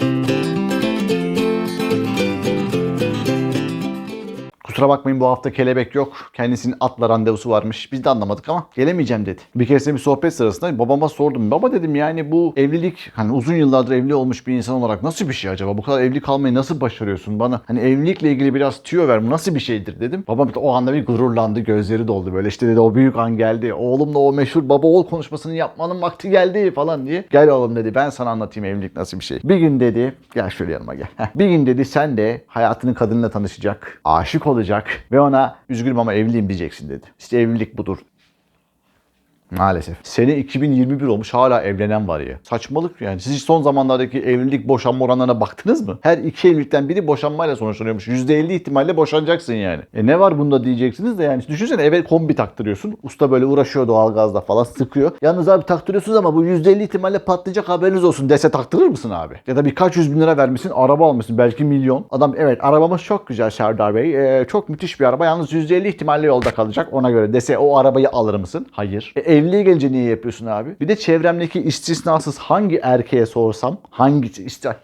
you Kusura bakmayın bu hafta kelebek yok. Kendisinin atla randevusu varmış. Biz de anlamadık ama gelemeyeceğim dedi. Bir keresinde bir sohbet sırasında babama sordum. Baba dedim yani bu evlilik hani uzun yıllardır evli olmuş bir insan olarak nasıl bir şey acaba? Bu kadar evli kalmayı nasıl başarıyorsun? Bana hani evlilikle ilgili biraz tüyo ver. Bu nasıl bir şeydir dedim. Babam o anda bir gururlandı. Gözleri doldu böyle. işte dedi o büyük an geldi. Oğlumla o meşhur baba oğul konuşmasını yapmanın vakti geldi falan diye. Gel oğlum dedi ben sana anlatayım evlilik nasıl bir şey. Bir gün dedi gel şöyle yanıma gel. Bir gün dedi sen de hayatının kadınla tanışacak. Aşık olacak ve ona üzgünüm ama evliyim diyeceksin dedi. İşte evlilik budur. Maalesef. Sene 2021 olmuş hala evlenen var ya. Saçmalık yani. Siz son zamanlardaki evlilik boşanma oranlarına baktınız mı? Her iki evlilikten biri boşanmayla sonuçlanıyormuş. %50 ihtimalle boşanacaksın yani. E ne var bunda diyeceksiniz de yani. Düşünsene eve kombi taktırıyorsun. Usta böyle uğraşıyor doğalgazla falan sıkıyor. Yalnız abi taktırıyorsunuz ama bu %50 ihtimalle patlayacak haberiniz olsun dese taktırır mısın abi? Ya da birkaç yüz bin lira vermişsin araba almışsın belki milyon. Adam evet arabamız çok güzel Serdar Bey. Ee, çok müthiş bir araba. Yalnız %50 ihtimalle yolda kalacak ona göre dese o arabayı alır mısın? Hayır. E, evliliğe gelince niye yapıyorsun abi? Bir de çevremdeki istisnasız hangi erkeğe sorsam hangi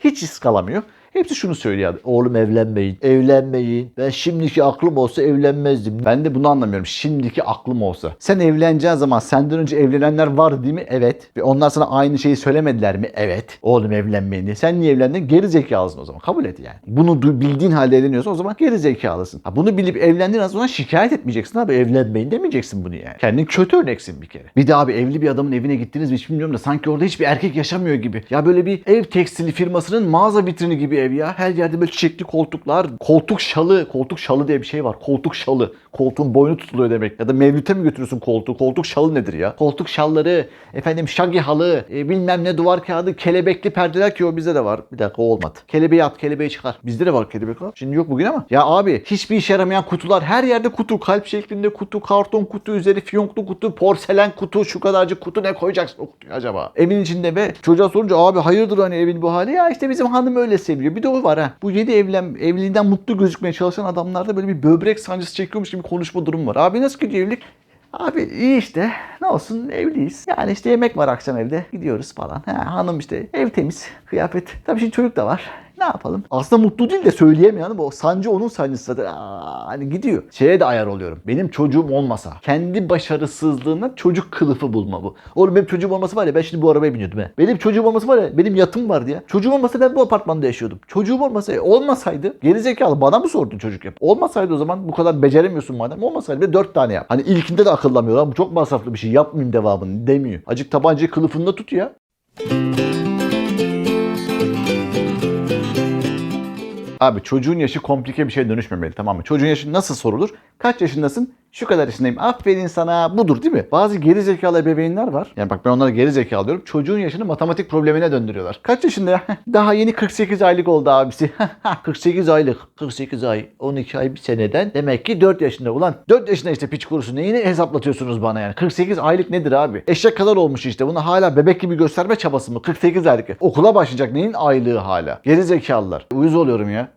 hiç iskalamıyor. Hepsi şunu söylüyor. Oğlum evlenmeyin. Evlenmeyin. Ben şimdiki aklım olsa evlenmezdim. Ben de bunu anlamıyorum. Şimdiki aklım olsa. Sen evleneceğin zaman senden önce evlenenler var değil mi? Evet. Ve onlar sana aynı şeyi söylemediler mi? Evet. Oğlum evlenmeyin diye. Sen niye evlendin? Geri zekalısın o zaman. Kabul et yani. Bunu bildiğin halde evleniyorsan o zaman geri zekalısın. Ha, bunu bilip evlendiğin zaman şikayet etmeyeceksin abi. Evlenmeyin demeyeceksin bunu yani. Kendin kötü örneksin bir kere. Bir de abi evli bir adamın evine gittiniz mi hiç bilmiyorum da sanki orada hiçbir erkek yaşamıyor gibi. Ya böyle bir ev tekstili firmasının mağaza vitrini gibi ev ya. Her yerde böyle çiçekli koltuklar, koltuk şalı, koltuk şalı diye bir şey var. Koltuk şalı. Koltuğun boynu tutuluyor demek. Ya da mevlüte mi götürüyorsun koltuğu? Koltuk şalı nedir ya? Koltuk şalları, efendim şagi halı, e, bilmem ne duvar kağıdı, kelebekli perdeler ki o bizde de var. Bir dakika olmadı. Kelebeği at, kelebeği çıkar. Bizde de var kelebek var. Şimdi yok bugün ama. Ya abi hiçbir işe yaramayan kutular. Her yerde kutu. Kalp şeklinde kutu, karton kutu, üzeri fiyonklu kutu, porselen kutu, şu kadarcık kutu ne koyacaksın o kutuya acaba? Evin içinde ve çocuğa sorunca abi hayırdır hani evin bu hali? Ya işte bizim hanım öyle seviyor. Bir de o var ha. Bu yedi evlen, evliliğinden mutlu gözükmeye çalışan adamlarda böyle bir böbrek sancısı çekiyormuş gibi konuşma durumu var. Abi nasıl gidiyor evlilik? Abi iyi işte. Ne olsun evliyiz. Yani işte yemek var akşam evde. Gidiyoruz falan. Ha, hanım işte ev temiz. Kıyafet. Tabii şimdi çocuk da var. Ne yapalım? Aslında mutlu değil de söyleyemiyor hanım. O sancı onun sancısı zaten. Aa, hani gidiyor. Şeye de ayar oluyorum. Benim çocuğum olmasa kendi başarısızlığına çocuk kılıfı bulma bu. Oğlum benim çocuğum olması var ya ben şimdi bu arabaya biniyordum he. Benim çocuğum olması var ya benim yatım vardı ya. Çocuğum olmasa ben bu apartmanda yaşıyordum. Çocuğum olmasa olmasaydı gerizekalı bana mı sordun çocuk yap? Olmasaydı o zaman bu kadar beceremiyorsun madem. Olmasaydı bir dört tane yap. Hani ilkinde de akıllamıyor bu çok masraflı bir şey yapmayayım devamını demiyor. Acık tabancayı kılıfında tut ya. Abi çocuğun yaşı komplike bir şeye dönüşmemeli tamam mı? Çocuğun yaşı nasıl sorulur? Kaç yaşındasın? Şu kadar yaşındayım. Aferin sana. Budur değil mi? Bazı geri zekalı ebeveynler var. Yani bak ben onlara geri zekalı diyorum. Çocuğun yaşını matematik problemine döndürüyorlar. Kaç yaşında ya? Daha yeni 48 aylık oldu abisi. 48 aylık. 48 ay. 12 ay bir seneden. Demek ki 4 yaşında. Ulan 4 yaşında işte piç kurusu. Neyini hesaplatıyorsunuz bana yani? 48 aylık nedir abi? Eşek kadar olmuş işte. Bunu hala bebek gibi gösterme çabası mı? 48 aylık. Okula başlayacak. Neyin aylığı hala? Geri zekalılar. Uyuz oluyorum ya.